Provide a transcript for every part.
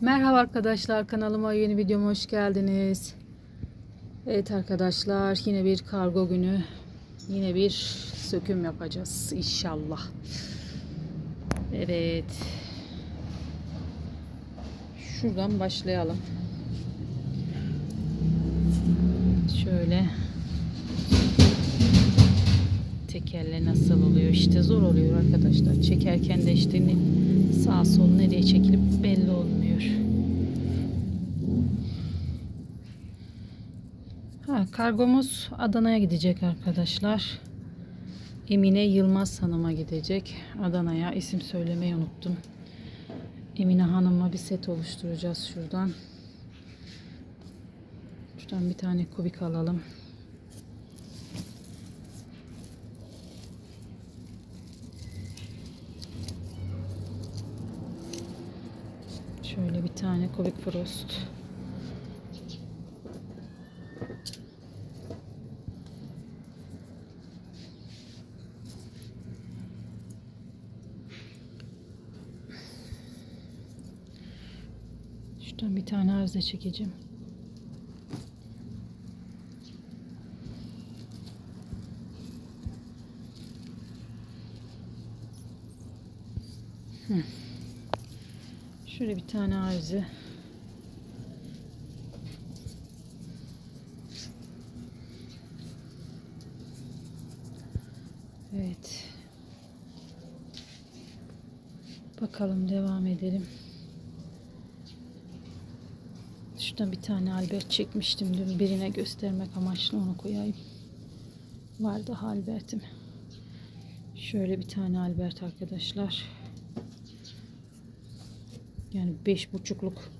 Merhaba arkadaşlar kanalıma yeni videoma hoş geldiniz. Evet arkadaşlar yine bir kargo günü. Yine bir söküm yapacağız inşallah. Evet. Şuradan başlayalım. Şöyle tekerle nasıl oluyor işte zor oluyor arkadaşlar çekerken de işte sağ sol nereye çekilip belli olmuyor ha, kargomuz Adana'ya gidecek arkadaşlar. Emine Yılmaz Hanım'a gidecek. Adana'ya isim söylemeyi unuttum. Emine Hanım'a bir set oluşturacağız şuradan. Şuradan bir tane kubik alalım. Şöyle bir tane Kubik Frost. Şuradan bir tane arıza çekeceğim. Şöyle bir tane arızı. Evet. Bakalım devam edelim. Şuradan bir tane albert çekmiştim dün birine göstermek amaçlı onu koyayım. Vardı albertim. Şöyle bir tane albert arkadaşlar. Yani beş buçukluk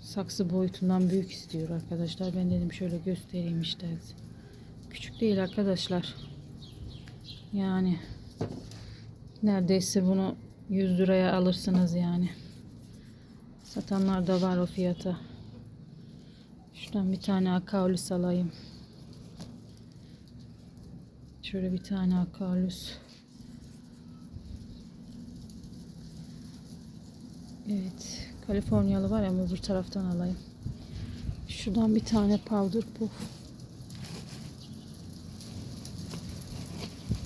saksı boyutundan büyük istiyor arkadaşlar. Ben dedim şöyle göstereyim işte. Küçük değil arkadaşlar. Yani neredeyse bunu 100 liraya alırsınız yani. Satanlar da var o fiyata. Şuradan bir tane akaulis alayım. Şöyle bir tane akaulis. Evet. Kaliforniyalı var ama öbür taraftan alayım. Şuradan bir tane powder puff.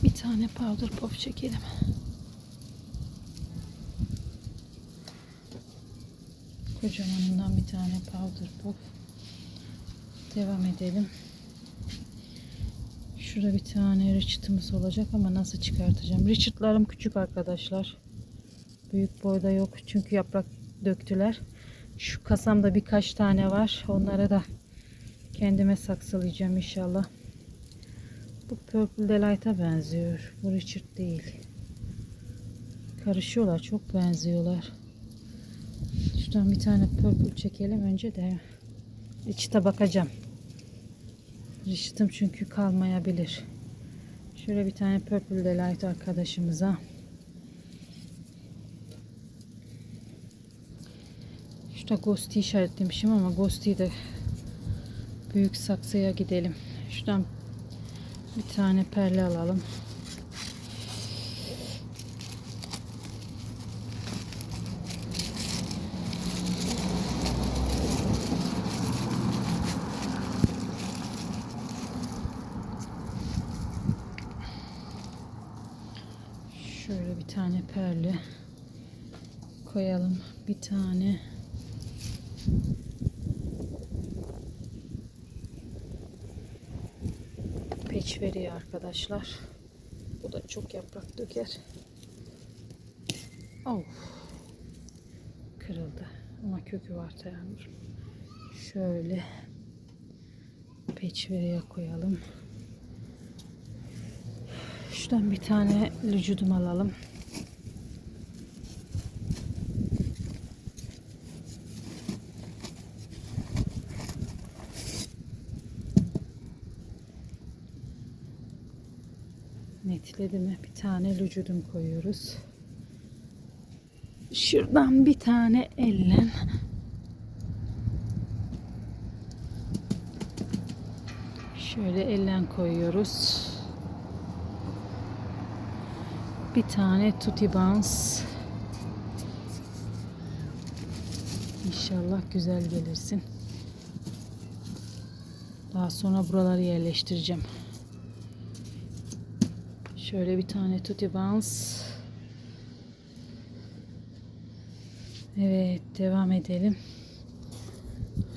Bir tane powder puff çekelim. Kocamanından bir tane powder puff. Devam edelim. Şurada bir tane Richard'ımız olacak ama nasıl çıkartacağım? Richard'larım küçük arkadaşlar. Büyük boyda yok çünkü yaprak döktüler. Şu kasamda birkaç tane var. Onları da kendime saksılayacağım inşallah. Bu Purple Delight'a benziyor. Bu Richard değil. Karışıyorlar. Çok benziyorlar. Şuradan bir tane Purple çekelim önce de. Richard'a bakacağım. Richard'ım çünkü kalmayabilir. Şöyle bir tane Purple Delight arkadaşımıza. Şurada Ghost'i işaretlemişim ama Ghost'i de büyük saksıya gidelim. Şuradan bir tane perle alalım. Şöyle bir tane perle koyalım. Bir tane peç veriyor arkadaşlar. Bu da çok yaprak döker. Of. Kırıldı. Ama kökü var dayanır. Şöyle peç veriye koyalım. Şuradan bir tane vücudum alalım. Netledi mi? Bir tane vücudum koyuyoruz. Şuradan bir tane ellen. Şöyle ellen koyuyoruz. Bir tane tutti bans. İnşallah güzel gelirsin. Daha sonra buraları yerleştireceğim. Şöyle bir tane tutti bounce. Evet devam edelim.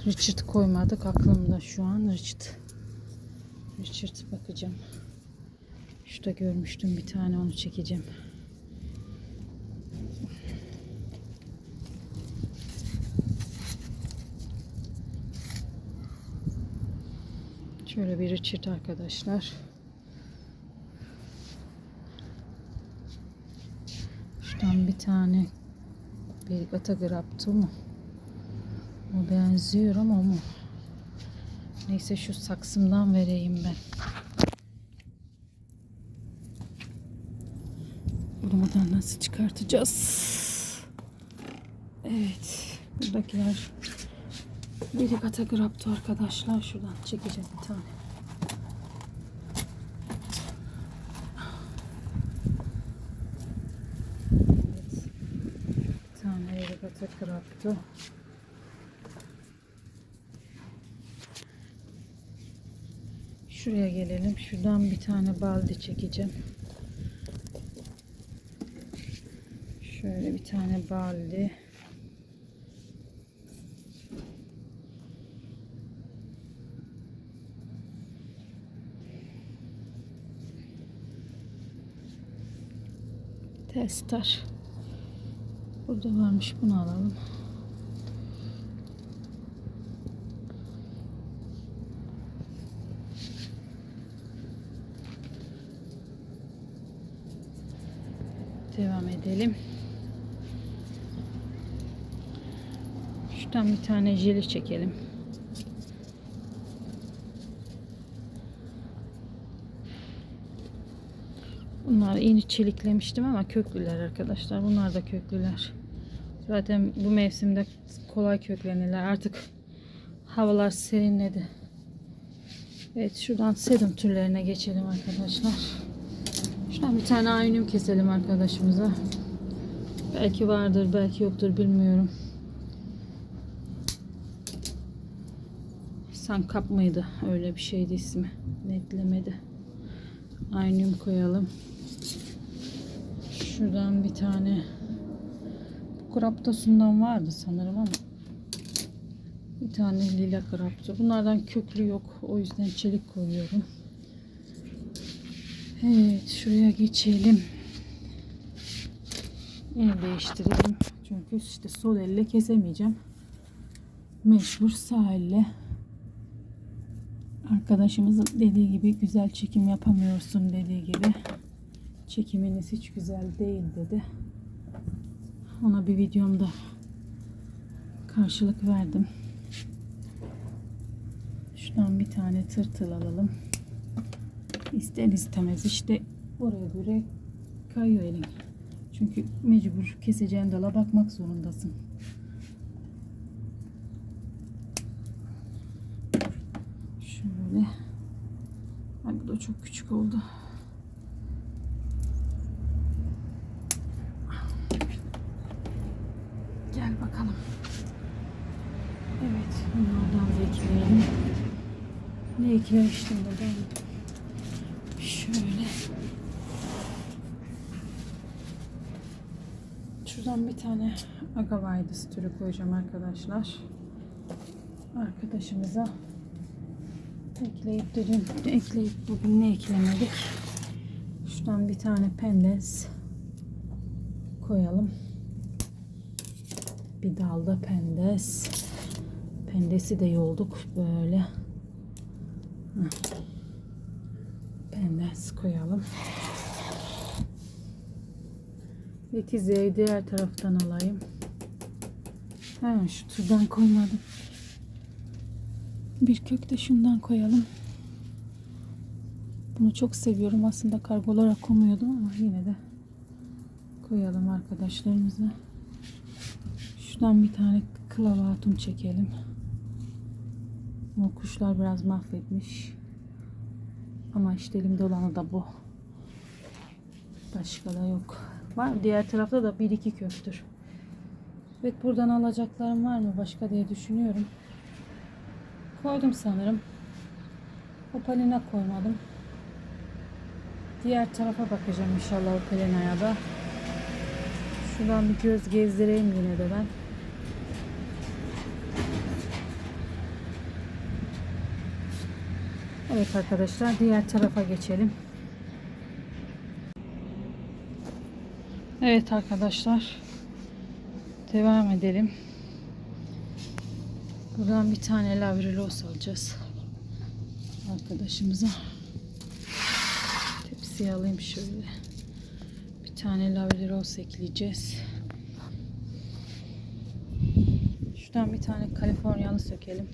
Richard koymadık aklımda şu an Richard. Richard bakacağım. Şurada görmüştüm bir tane onu çekeceğim. Şöyle bir Richard arkadaşlar. Şuradan bir tane bir Grapto mu? O benziyor ama mu? Neyse şu saksımdan vereyim ben. Buradan nasıl çıkartacağız? Evet. Buradakiler biri Grapto arkadaşlar. Şuradan çekeceğim bir tane. Tane Erigata Grapto. Şuraya gelelim. Şuradan bir tane baldi çekeceğim. Şöyle bir tane baldi. Testar. Burada varmış bunu alalım. Devam edelim. Şuradan bir tane jeli çekelim. Bunlar yeni çeliklemiştim ama köklüler arkadaşlar. Bunlar da köklüler. Zaten bu mevsimde kolay köklenirler. Artık havalar serinledi. Evet şuradan sedum türlerine geçelim arkadaşlar. Şuradan bir tane ayunium keselim arkadaşımıza. Belki vardır, belki yoktur bilmiyorum. San kap mıydı? Öyle bir şeydi ismi. Netlemedi. Ayunium koyalım. Şuradan bir tane Kraptosundan vardı sanırım ama bir tane lila krapto. Bunlardan köklü yok. O yüzden çelik koyuyorum. Evet şuraya geçelim. El değiştirelim. Çünkü işte sol elle kesemeyeceğim. Mecbur sağ elle. Arkadaşımızın dediği gibi güzel çekim yapamıyorsun dediği gibi. Çekiminiz hiç güzel değil dedi. Ona bir videomda karşılık verdim. Şuradan bir tane tırtıl alalım. İster istemez işte oraya göre kayıyor elin. Çünkü mecbur keseceğin dala bakmak zorundasın. Şöyle. Ay bu da çok küçük oldu. Gel bakalım. Evet, bunlardan da ekleyelim. Ne eklemiştim buradan? Şöyle. Şuradan bir tane agavaydis türü koyacağım arkadaşlar. Arkadaşımıza ekleyip de dün ekleyip bugün ne eklemedik? Şuradan bir tane pendes koyalım. Bir dalda pendes. Pendesi de yolduk böyle. Pendes koyalım. Letize'yi diğer taraftan alayım. Ha, şu türden koymadım. Bir kök de şundan koyalım. Bunu çok seviyorum. Aslında kargo olarak koymuyordum ama yine de koyalım arkadaşlarımıza. Şuradan bir tane klavatum çekelim. O kuşlar biraz mahvetmiş. Ama işte elimde olanı da bu. Başka da yok. Var diğer tarafta da bir iki köktür. Evet buradan alacaklarım var mı başka diye düşünüyorum. Koydum sanırım. Opalina koymadım. Diğer tarafa bakacağım inşallah Opalina'ya da. Şuradan bir göz gezdireyim yine de ben. Evet arkadaşlar diğer tarafa geçelim. Evet arkadaşlar. Devam edelim. Buradan bir tane lavrilos alacağız. Arkadaşımıza. Tepsiye alayım şöyle. Bir tane lavrilos ekleyeceğiz. Şuradan bir tane Kaliforniyalı sökelim.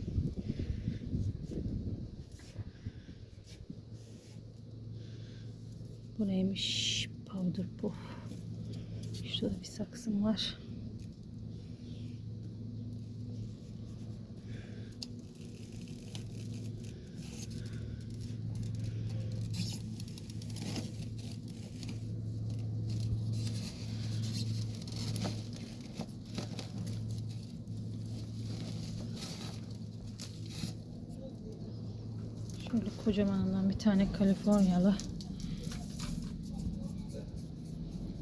Bu neymiş? Powder puff. Şurada bir saksım var. Şöyle kocamanından bir tane Kaliforniyalı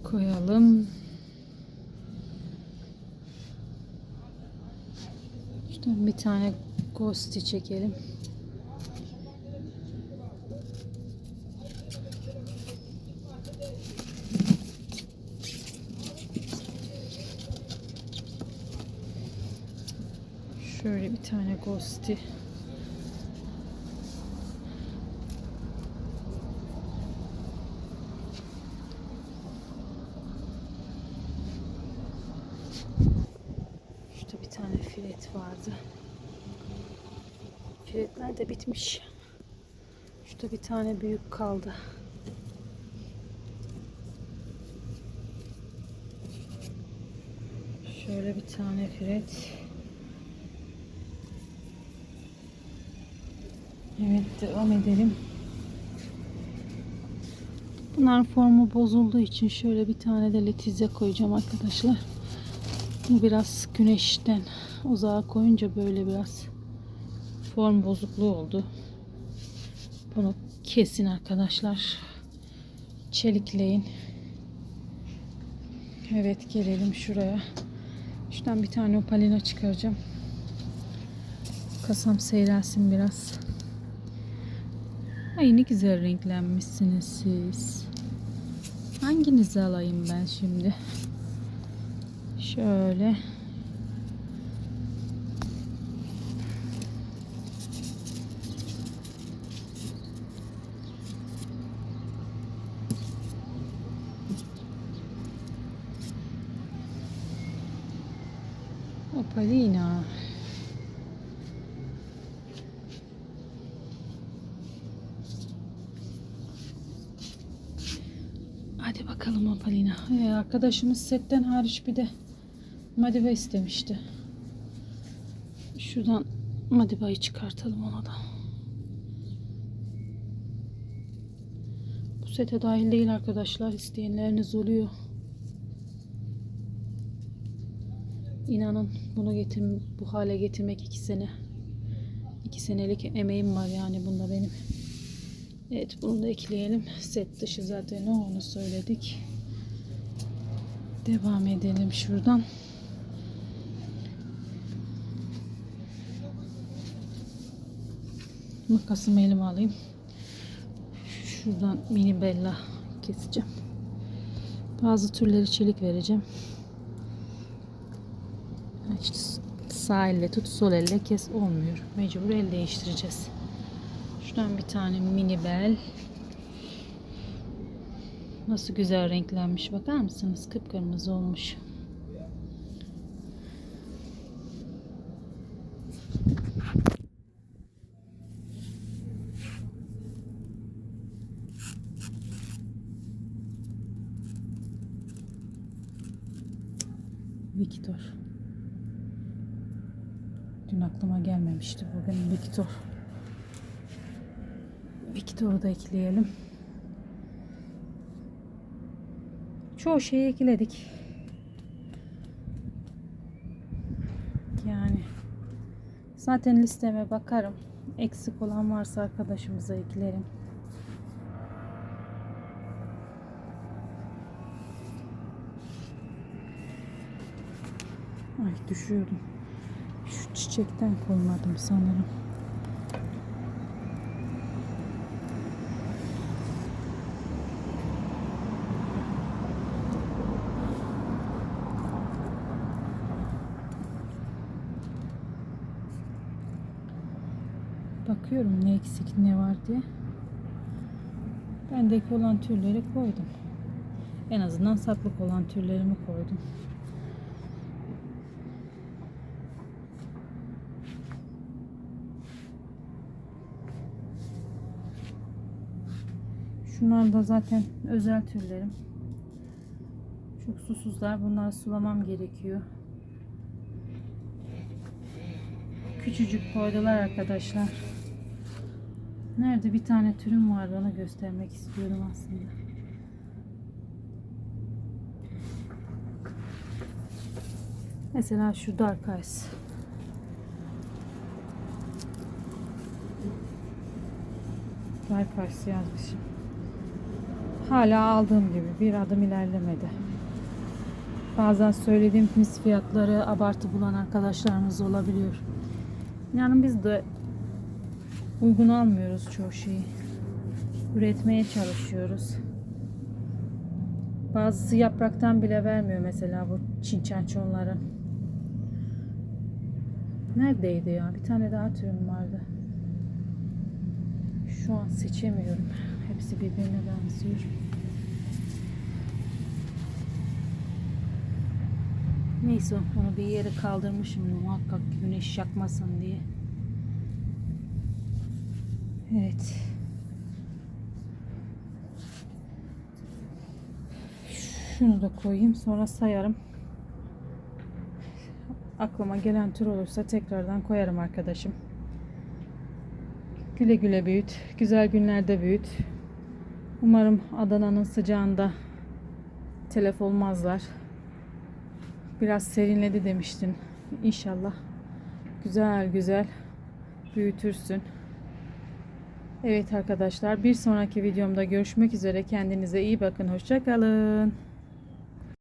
koyalım. Şuradan bir tane Ghost'i çekelim. Şöyle bir tane Ghost'i Şurada bir tane filet vardı. Filetler de bitmiş. Şurada bir tane büyük kaldı. Şöyle bir tane filet. Evet devam edelim. Bunların formu bozulduğu için şöyle bir tane de letize koyacağım arkadaşlar. Bu biraz güneşten uzağa koyunca böyle biraz form bozukluğu oldu. Bunu kesin arkadaşlar. Çelikleyin. Evet gelelim şuraya. Şuradan bir tane opalina çıkaracağım. Kasam seyrelsin biraz. Ay ne güzel renklenmişsiniz siz. Hanginizi alayım ben şimdi? Şöyle. Opalina. Hadi bakalım Opalina. Ee, arkadaşımız setten hariç bir de Madiba istemişti. Şuradan Madiba'yı çıkartalım ona da. Bu sete dahil değil arkadaşlar. İsteyenleriniz oluyor. İnanın bunu getir, bu hale getirmek iki sene. iki senelik emeğim var yani bunda benim. Evet bunu da ekleyelim. Set dışı zaten o onu söyledik. Devam edelim şuradan. Makasımı elime alayım. Şuradan mini bella keseceğim. Bazı türleri çelik vereceğim. İşte sağ elle tut sol elle kes olmuyor. Mecbur el değiştireceğiz. Şuradan bir tane mini bel. Nasıl güzel renklenmiş bakar mısınız? Kıpkırmızı olmuş. Victor. Dün aklıma gelmemişti bugün Victor. Victor'u da ekleyelim. Çoğu şeyi ekledik. yani. Zaten listeme bakarım. Eksik olan varsa arkadaşımıza eklerim. Ay düşüyordum. Şu çiçekten koymadım sanırım. Bakıyorum ne eksik ne var diye. Bendeki olan türleri koydum. En azından satlık olan türlerimi koydum. Şunlar da zaten özel türlerim. Çok susuzlar. Bunları sulamam gerekiyor. Küçücük koydular arkadaşlar. Nerede bir tane türüm var onu göstermek istiyorum aslında. Mesela şu Dark Eyes. Dark Eyes yazmışım. Hala aldığım gibi bir adım ilerlemedi. Bazen söylediğim mis fiyatları abartı bulan arkadaşlarımız olabiliyor. Yani biz de uygun almıyoruz çoğu şeyi. Üretmeye çalışıyoruz. Bazısı yapraktan bile vermiyor mesela bu çinçançonları. Neredeydi ya? Bir tane daha türüm vardı. Şu an seçemiyorum. Hepsi birbirine benziyor. Neyse onu bir yere kaldırmışım muhakkak güneş yakmasın diye. Evet. Şunu da koyayım sonra sayarım. Aklıma gelen tür olursa tekrardan koyarım arkadaşım. Güle güle büyüt. Güzel günlerde büyüt. Umarım Adana'nın sıcağında telef olmazlar. Biraz serinledi demiştin. İnşallah güzel güzel büyütürsün. Evet arkadaşlar bir sonraki videomda görüşmek üzere. Kendinize iyi bakın. Hoşçakalın.